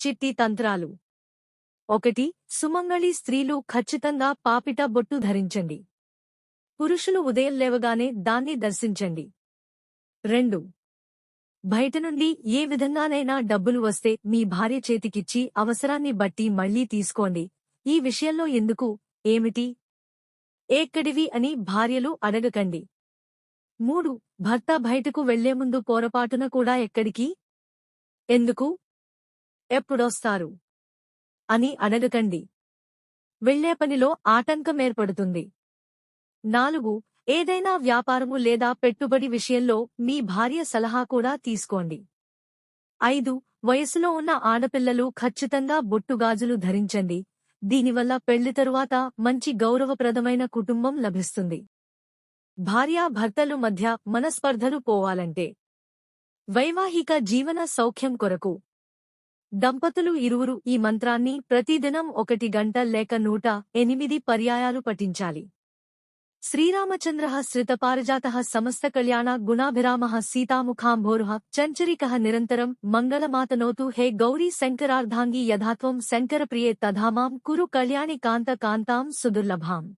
చిట్టి తంత్రాలు ఒకటి సుమంగళి స్త్రీలు ఖచ్చితంగా పాపిట బొట్టు ధరించండి. పురుషులు ఉదయం లేవగానే దాన్ని దర్శించండి. రెండు బయట నుండి ఏ విధంగానైనా డబ్బులు వస్తే మీ భార్య చేతికిచ్చి అవసరాన్ని బట్టి మళ్ళీ తీసుకోండి. ఈ విషయంలో ఎందుకు? ఏమిటి? ఏక్కడివి అని భార్యలు అడగకండి. మూడు భర్త బయటకు వెళ్ళే ముందు పొరపాటున కూడా ఎక్కడికి? ఎందుకు? ఎప్పుడొస్తారు? అని అడగకండి. వెళ్ళే పనిలో ఆటంకం ఏర్పడుతుంది. నాలుగు ఏదైనా వ్యాపారము లేదా పెట్టుబడి విషయంలో మీ భార్య సలహా కూడా తీసుకోండి. ఐదు వయసులో ఉన్న ఆడపిల్లలు ఖచ్చితంగా బొట్టుగాజులు ధరించండి. దీనివల్ల పెళ్ళి తరువాత మంచి గౌరవప్రదమైన కుటుంబం లభిస్తుంది. భార్యాభర్తలు మధ్య మనస్పర్ధలు పోవాలంటే వైవాహిక జీవన సౌఖ్యం కొరకు దంపతులు ఇరువురు ఈ మంత్రాన్ని ప్రతిదినం ఒకటి గంట లేక నూట ఎనిమిది పర్యాయాలు పఠించాలి. శ్రీరామచంద్ర శ్రితపారిజాత సమస్త కళ్యాణ గుణాభిరామ సీతాముఖాంభోరుహ చంచరిక నిరంతరం మంగళమాతనోతు హే గౌరీ శంకరార్ధాంగి యథాత్వం శంకరప్రియే తధామాం కురు కళ్యాణి కాంత కాంతాం సుదుర్లభాం.